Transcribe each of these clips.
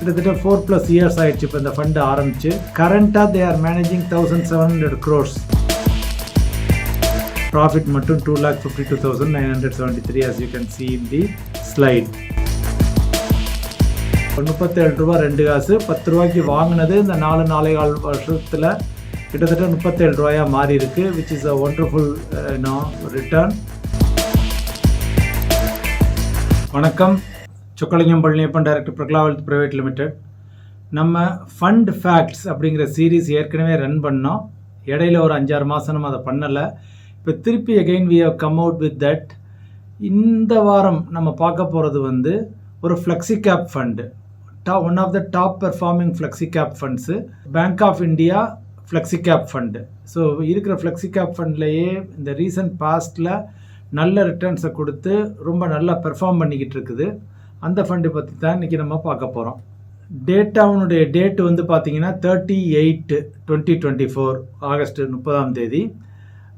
கிட்டத்தட்ட four plus years ஆயிடுச்சு இப்போ இந்த ஃபண்டு ஆரம்பிச்சு. கரண்ட்டாக they are managing thousand seven hundred crores profit மட்டும் two lakh fifty two thousand nine hundred seventy three as you can see in the slide முப்பத்தேழு ரூபா ரெண்டு காசு பத்து ரூபாய்க்கு வாங்கினது இந்த நாலு நாலே கால் வருஷத்தில் கிட்டத்தட்ட முப்பத்தேழு ரூபாயாக மாறி இருக்கு which is a wonderful no return வணக்கம். Chockalingam Palaniappan director Prakala wealth private limited. நம்ம ஃபண்ட் ஃபேக்ட்ஸ் அப்படிங்கிற சீரீஸ் ஏற்கனவே ரன் பண்ணோம். இடையில ஒரு அஞ்சாறு மாதம் நம்ம அதை பண்ணலை. இப்போ திருப்பி again we have come out with that இந்த வாரம் நம்ம பார்க்க போகிறது வந்து ஒரு ஃப்ளெக்ஸி கேப் ஃபண்டு டா one of the top performing flexi cap funds bank of India flexi cap fund so இருக்கிற ஃப்ளெக்ஸி கேப் ஃபண்ட்லேயே இந்த ரீசன்ட் பாஸ்ட்டில் நல்ல ரிட்டர்ன்ஸை கொடுத்து ரொம்ப நல்லா பெர்ஃபார்ம் பண்ணிக்கிட்டு இருக்குது. அந்த ஃபண்டு பற்றி தான் இன்றைக்கி நம்ம பார்க்க போகிறோம் டேட்டாவுனுடைய டேட் வந்து பார்த்தீங்கன்னா thirty eight twenty twenty four August முப்பதாம் தேதி.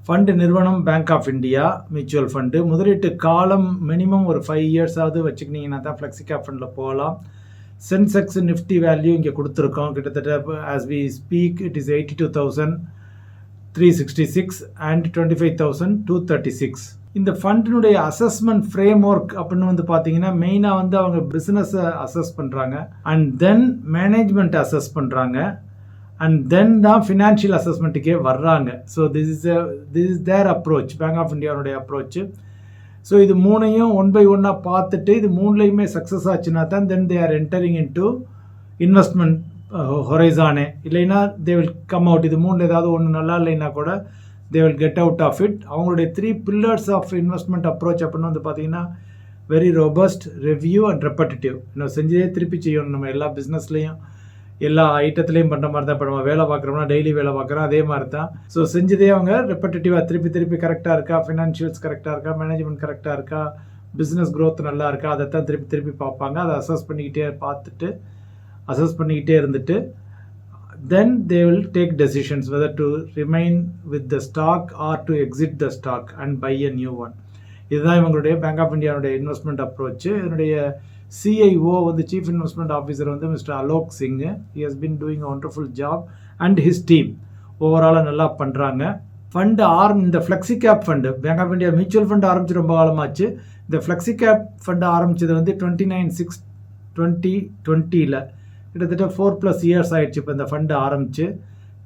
ஃபண்டு நிறுவனம் bank of India mutual fund முதலீட்டு காலம் மினிமம் ஒரு ஃபைவ் இயர்ஸாவது வச்சுக்கினீங்கன்னா தான் ஃப்ளெக்ஸி கேப் ஃபண்டில் போகலாம். சென்செக்ஸ் நிஃப்டி வேல்யூ இங்கே கொடுத்துருக்கோம். கிட்டத்தட்ட as we speak it is eighty two thousand three sixty six and twenty five thousand two thirty six இந்த ஃபண்டினுடைய அசஸ்மெண்ட் ஃப்ரேம் ஒர்க் அப்படின்னு வந்து பார்த்தீங்கன்னா மெயினாக வந்து அவங்க பிஸ்னஸை அசஸ் பண்ணுறாங்க அண்ட் தென் மேனேஜ்மெண்ட் அசஸ் பண்ணுறாங்க அண்ட் தென் தான் ஃபினான்ஷியல் அசஸ்மெண்ட்டுக்கே வர்றாங்க. So this is this is their approach bank of இந்தியாவுடைய அப்ரோச்சு ஸோ இது மூணையும் ஒன் பை ஒன்னாக பார்த்துட்டு இது மூணுலேயுமே சக்ஸஸ் ஆச்சுன்னா தான் then they are entering into investment ஹொரைசானே இல்லைன்னா தே வில் கம் அவுட் இது மூணில் ஏதாவது ஒன்று நல்லா இல்லைன்னா கூட they will get out of it அவங்களுடைய three pillars of investment approach அப்படின்னு வந்து பார்த்தீங்கன்னா very robust review and repetitive இன்னும் செஞ்சதே திருப்பி செய்யணும். நம்ம எல்லா பிஸ்னஸ்லேயும் எல்லா ஐட்டத்துலேயும் பண்ணுற மாதிரி தான் இப்போ நம்ம வேலை பார்க்குறோம்னா டெய்லி வேலை பார்க்குறோம். அதே மாதிரி தான். ஸோ செஞ்சதே அவங்க ரெப்படிட்டிவாக திருப்பி திருப்பி கரெக்டாக இருக்கா? ஃபினான்ஷியல்ஸ் கரெக்டாக இருக்கா? மேனேஜ்மெண்ட் கரெக்டாக இருக்கா? பிஸ்னஸ் க்ரோத் நல்லா இருக்கா? அதை தான் திருப்பி திருப்பி பார்ப்பாங்க. அதை அசஸ் பண்ணிக்கிட்டே பார்த்துட்டு அசஸ் பண்ணிக்கிட்டே இருந்துட்டு then they will take decisions whether to remain with the stock or to exit the stock and buy a new one இதுதான் இவங்களுடைய பேங்க் ஆஃப் இந்தியாவுடைய இன்வெஸ்ட்மெண்ட் அப்ரோச்சு இதனுடைய சிஐஓ வந்து சீஃப் இன்வெஸ்ட்மெண்ட் ஆஃபீஸர் வந்து mister Alok Singh he has been doing wonderful job and his team ஓவராலாக நல்லா பண்ணுறாங்க fund ஆரம் இந்த flexi cap fund bank of India mutual fund ஆரம்பிச்சு ரொம்ப காலமாச்சு. இந்த ஃப்ளெக்ஸி கேப் ஃபண்டு ஆரம்பித்தது வந்து டுவெண்ட்டி நைன் சிக்ஸ் டுவெண்ட்டி டுவெண்ட்டியில் கிட்டத்தட்ட ஃபோர் ப்ளஸ் இயர்ஸ் ஆயிடுச்சு இப்போ இந்த ஃபண்டு ஆரம்பிச்சு.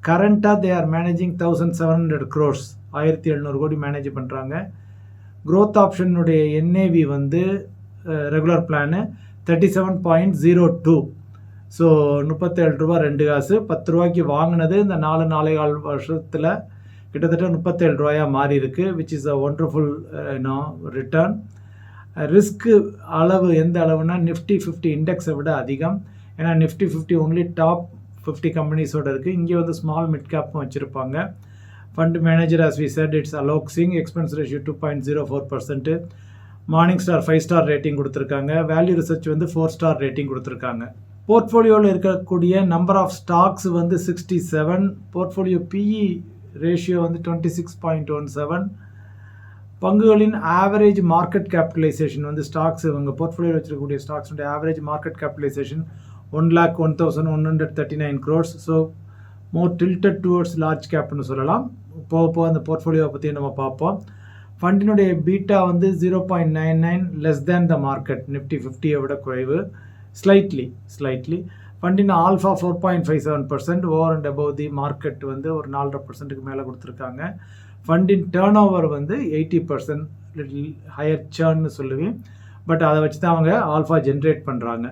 கரண்ட்டாக they are managing thousand seven hundred crores ஆயிரத்தி எழுநூறு கோடி மேனேஜ் பண்ணுறாங்க க்ரோத் ஆப்ஷனுடைய என்ஏவி வந்து regular plan thirty seven point zero two so முப்பத்தேழு ரூபா ரெண்டு காசு. பத்து ரூபாய்க்கு வாங்கினது இந்த நாலு நாலே கால் வருஷத்தில் கிட்டத்தட்ட முப்பத்தேழு ரூபாயா மாறி இருக்கு which is a wonderful no return risk அளவு எந்த அளவுனா நிஃப்டி ஃபிஃப்டி இண்டெக்ஸை விட அதிகம். ஏன்னா Nifty fifty only top fifty கம்பெனிஸோட இருக்குது இங்கே வந்து ஸ்மால் மிட் கேப்பும் வச்சுருப்பாங்க. Fund manager as we said it's Alok Singh expense ratio two point zero four percent Morningstar five star rating கொடுத்துருக்காங்க. வேல்யூ ரிசர்ச் வந்து ஃபோர் ஸ்டார் ரேட்டிங் கொடுத்துருக்காங்க. போர்ட்ஃபோலியோவில் இருக்கக்கூடிய நம்பர் ஆஃப் ஸ்டாக்ஸ் வந்து sixty seven portfolio PE ratio வந்து twenty six point one seven பங்குகளின் average market capitalisation வந்து stocks இவங்க போர்ட்ஃபோலியோ வச்சிருக்கக்கூடிய ஸ்டாக்ஸுடைய average market capitalisation one lakh one thousand one hundred thirty nine crores so more tilted towards large கேப்னு சொல்லலாம். போக போக அந்த போர்ட்ஃபோலியோவை பற்றி நம்ம பார்ப்போம். ஃபண்டினுடைய பீட்டா வந்து zero point nine nine less than the market Nifty ஃபிஃப்டியை விட குறைவு. Slightly slightly ஃபண்டின் alpha four point five seven percent over and above the market வந்து ஒரு நாலரை பர்சன்ட்டுக்கு மேலே கொடுத்துருக்காங்க. ஃபண்டின் டேர்ன் ஓவர் வந்து எயிட்டி பர்சன்ட் லிட்டில் ஹையர் சேர்ன்னு சொல்லுவேன். பட் அதை வச்சு தான் அவங்க ஆல்ஃபா ஜென்ரேட் பண்ணுறாங்க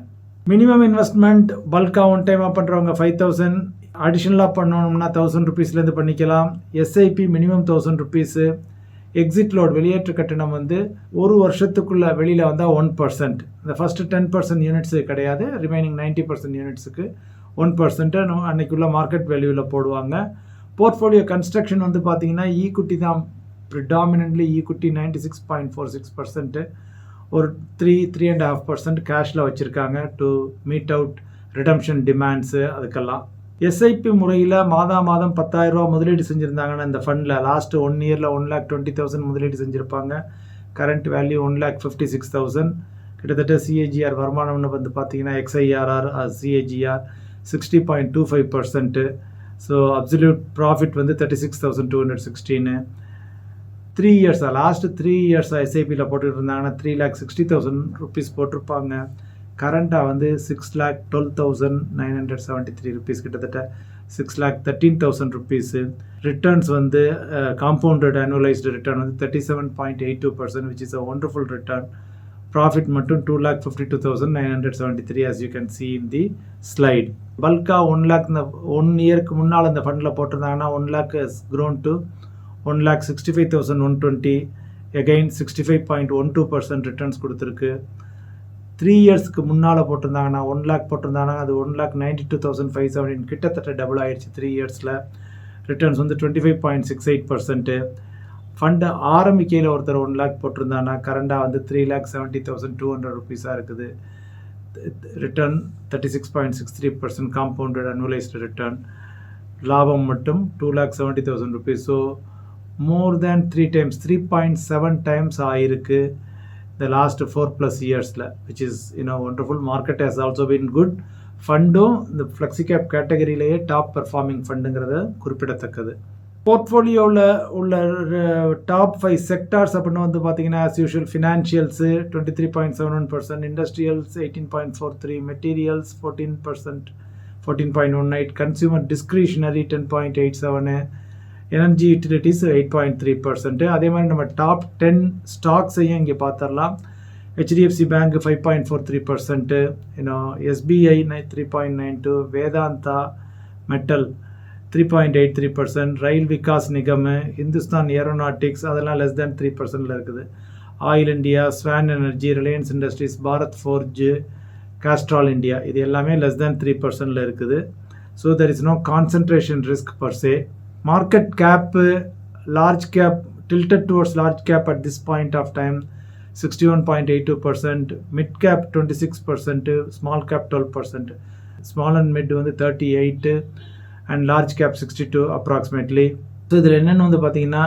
மினிமம் இன்வெஸ்ட்மெண்ட் பல்காக ஒன் டைமாக பண்ணுறவங்க ஃபைவ் தௌசண்ட் அடிஷ்னலாக பண்ணணும்னா தௌசண்ட் ருபீஸ்லேருந்து பண்ணிக்கலாம். SIP minimum thousand rupees exit load வெளியேற்ற கட்டணம் வந்து ஒரு வருஷத்துக்குள்ள வெளியில் வந்தால் ஒன் பர்சன்ட் இந்த ஃபஸ்ட்டு டென் பர்சன்ட் யூனிட்ஸு கிடையாது. ரிமைனிங் நைன்ட்டி பர்சன்ட் யூனிட்ஸுக்கு ஒன் பர்சன்ட்டு அன்னைக்குள்ள மார்க்கெட் வேல்யூவில் போடுவாங்க. போர்ட்ஃபோலியோ கன்ஸ்ட்ரக்ஷன் வந்து பார்த்தீங்கன்னா ஈக்குட்டி e தான். Predominantly equity ninety six point four six percent ஒரு three three and half percent கேஷில் வச்சுருக்காங்க to meet out redemption demands அதுக்கெல்லாம். எஸ்ஐபி முறையில் மாதா மாதம் பத்தாயிரரூபா முதலீடு செஞ்சுருந்தாங்கன்னா இந்த ஃபண்டில் லாஸ்ட்டு ஒன் இயரில் ஒன் லேக் டுவெண்ட்டி தௌசண்ட் முதலீடு செஞ்சுருப்பாங்க. Current value one lakh fifty six thousand கிட்டத்தட்ட சிஏஜிஆர் வருமானம்னு வந்து பார்த்தீங்கன்னா XIRR CAGR sixty point two five percent so absolute profit வந்து thirty six thousand two hundred sixteen three இயர்ஸாக லாஸ்ட்டு த்ரீ இயர்ஸாக எஸ்ஐபியில் போட்டுட்டு இருந்தாங்கன்னா three lakh sixty thousand rupees போட்டிருப்பாங்க. கரண்ட்டாக வந்து six lakh twelve thousand nine hundred seventy three rupees கிட்டத்தட்ட six lakh thirteen thousand rupees returns வந்து காம்பவுண்டட் annualized ரிட்டர்ன் வந்து thirty seven point eight two percent which is a wonderful return profit மட்டும் two lakh fifty two thousand nine hundred seventy three as you can see in the slide பல்காக one lakh இந்த one இயருக்கு முன்னால் இந்த ஃபண்டில் போட்டிருந்தாங்கன்னா one lakh grown to one lakh sixty five thousand one twenty again sixty five point one two percent returns கொடுத்துருக்கு. Three இயர்ஸ்க்கு முன்னால் போட்டிருந்தாங்கன்னா ஒன் லேக் போட்டிருந்தாங்கன்னா அது one lakh ninety two thousand five seventeen கிட்டத்தட்ட டபுள் ஆயிடுச்சு த்ரீ இயர்ஸில் ரிட்டர்ன்ஸ் வந்து twenty five point six eight percent fund ஆரம்பிக்கையில் ஒருத்தர் ஒன் லேக் போட்டிருந்தாங்கன்னா கரண்டாக வந்து three lakh seventy thousand two hundred ருபீஸாக இருக்குது. Return thirty six point six three percent compounded annualised return லாபம் மட்டும் two lakh seventy thousand rupees so more than three times three point seven times ஆகிருக்கு the last four plus இயர்ஸில் which is you know wonderful market has also been good ஃபண்டும் இந்த flexi cap கேட்டகரியிலேயே top performing ஃபண்டுங்கிறத குறிப்பிடத்தக்கது. போர்ட்ஃபோலியோவில் உள்ள top five sectors அப்படின்னு வந்து பார்த்தீங்கன்னா as usual financials twenty three point seven one percent industrials eighteen point four three materials fourteen percent fourteen point one eight consumer discretionary ten point eight seven energy utilities eight point three percent அதே மாதிரி நம்ம top ten ஸ்டாக்ஸையும் இங்கே பார்த்துடலாம் HDFC Bank five point four three percent இன்னும் SBI nine three point nine two Vedanta metal three point eight three percent Rail Vikas Nigam Hindustan Aeronautics அதெல்லாம் less than three பர்சன்டில் இருக்குது. Oil India Swan Energy Reliance Industries Bharat Forge Castrol India இது எல்லாமே less than three பர்சன்டில் இருக்குது. So there is no concentration risk per se market cap uh, large cap tilted towards large cap at this point of time 61.82% mid cap 26% uh, small cap 12% small and mid வந்து thirty eight and large cap sixty two approximately so இதில் என்னென்னு வந்து பார்த்தீங்கன்னா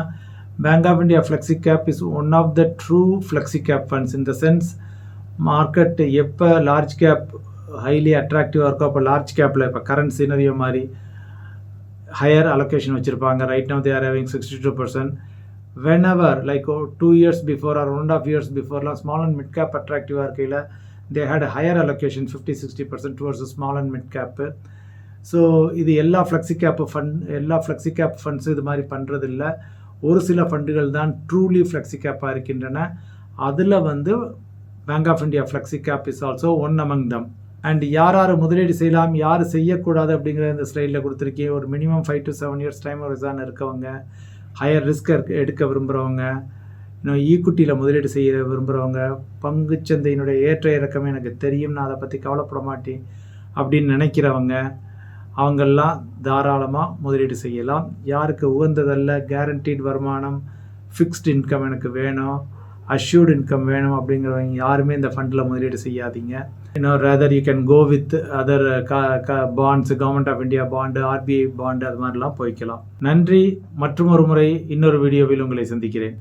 Bank of India flexi cap is one of the true flexi cap funds இந்த sense market எப்போ large cap highly அட்ராக்டிவாக இருக்கோ அப்போ லார்ஜ் கேப்பில் இப்போ கரண்ட் சினரியோ மாதிரி ஹையர் அலோகேஷன் வச்சுருப்பாங்க. Right now they're having sixty two percent whenever like two years before or one of years பிஃபோர்லாம் small and mid cap அட்ராக்டிவாக இருக்கையில் they had higher allocation fifty sixty percent towards small and mid cap so இது எல்லா flexi cap fund எல்லா flexi cap ஃபண்ட்ஸும் இது மாதிரி பண்ணுறதில்ல ஒரு சில ஃபண்டுகள் தான் ட்ரூலி ஃப்ளெக்ஸி கேப்பாக இருக்கின்றன. அதில் வந்து Bank of India flexi cap is also one among them and யார் யார் முதலீடு செய்யலாம் யார் செய்யக்கூடாது அப்படிங்கிற இந்த ஸ்லைடில் கொடுத்துருக்கேன் ஒரு minimum five to seven years time horizon இருக்கவங்க ஹையர் ரிஸ்க் எடுக்க விரும்புகிறவங்க இன்னும் ஈக்குட்டியில் முதலீடு செய்ய விரும்புகிறவங்க பங்குச்சந்தையினுடைய ஏற்ற இறக்கம் எனக்கு தெரியும் நான் அதை பற்றி கவலைப்பட மாட்டேன் அப்படின்னு நினைக்கிறவங்க அவங்கெல்லாம் தாராளமாக முதலீடு செய்யலாம். யாருக்கு உகந்ததல்ல கேரண்டீட் வருமானம் ஃபிக்ஸ்ட் இன்கம் எனக்கு வேணும். அஷ்யூர்டு இன்கம் வேணும் அப்படிங்கிறவங்க யாருமே இந்த ஃபண்டில் முதலீடு செய்யாதீங்க. இன்னொரு rather you can go with other க க bonds government of India bond RBI bond அது மாதிரிலாம் போய்க்கலாம். நன்றி. மற்றும் ஒரு முறை இன்னொரு வீடியோவில் உங்களை சந்திக்கிறேன்.